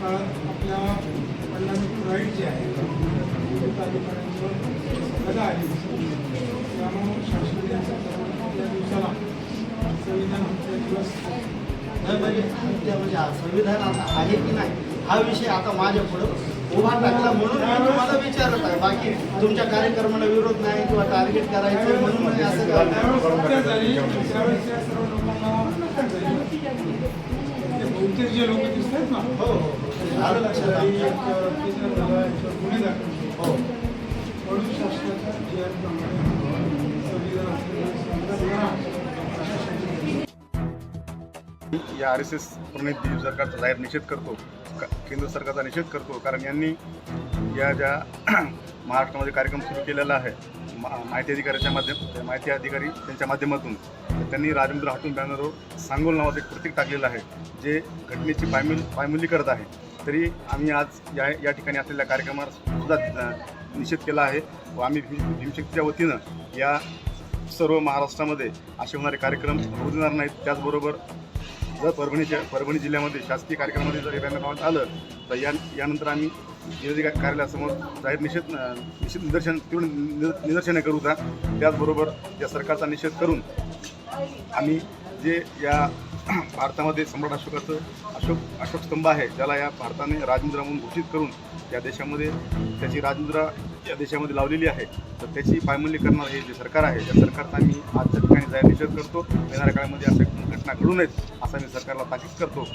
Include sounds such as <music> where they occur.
आपल्या अण्णांनी जे आहे तालुक्यापर्यंत गदा आली. त्यामुळं आपल्या दिवसाला संविधान दिवस म्हणजे, म्हणजे संविधान आता आहे की नाही हा विषय आता माझ्या उभा टाकला म्हणून मी विचारत आहे. बाकी तुमच्या कार्यक्रमाला विरोध नाही किंवा टार्गेट करायचं म्हणून असं ते बहुतेक जे लोक दिसतात ना हो हो. आलं लक्षात. गुन्हे दाखल. हो. म्हणून शासनाच्या जी आर प्रमाणे संविधान असलेल्या प्रशासनाची या आर एस एस प्रणित सरकारचा जाहीर निषेध करतो क- केंद्र सरकारचा निषेध करतो कारण यांनी या ज्या <clears throat> महाराष्ट्रामध्ये कार्यक्रम सुरू केलेला आहे मा- माहिती अधिकाऱ्याच्या माध्यम माहिती अधिकारी त्यांच्या माध्यमातून. त्यांनी राजेंद्र हाटून बॅनरवर सांगोल नावाचं एक प्रतीक टाकलेलं आहे जे घटनेची पायमुल पायमुली करत आहे. तरी आम्ही आज या या ठिकाणी असलेल्या कार्यक्रमात सुद्धा निषेध केला आहे व आम्ही भीम भीमशक्तीच्या वतीनं या सर्व महाराष्ट्रामध्ये असे होणारे कार्यक्रम होऊ देणार नाहीत. त्याचबरोबर जर परभणीच्या परभणी जिल्ह्यामध्ये शासकीय कार्यक्रमामध्ये जर हे बॅनर लावण्यात आलं तर या यानंतर आम्ही विरोधी कार्यालयासमोर जाहीर निषेध निषेध निदर्शन तीव्र नि- निदर्शने करू का त्याचबरोबर या सरकारचा निषेध करून आम्ही जे या भारतामध्ये सम्राट अशोकाचं अशोक अशोक स्तंभ आहे ज्याला या भारताने राजमुद्रा म्हणून घोषित करून या देशामध्ये त्याची राजमुद्रा या देशामध्ये लावलेली आहे. तर त्याची पायमल्ली करणारं हे जे सरकार आहे त्या सरकारचा आम्ही आजच्या ठिकाणी जाहीर निषेध करतो. येणाऱ्या काळामध्ये अशा घटना घडू नयेत असा मी सरकारला ताकीद करतो.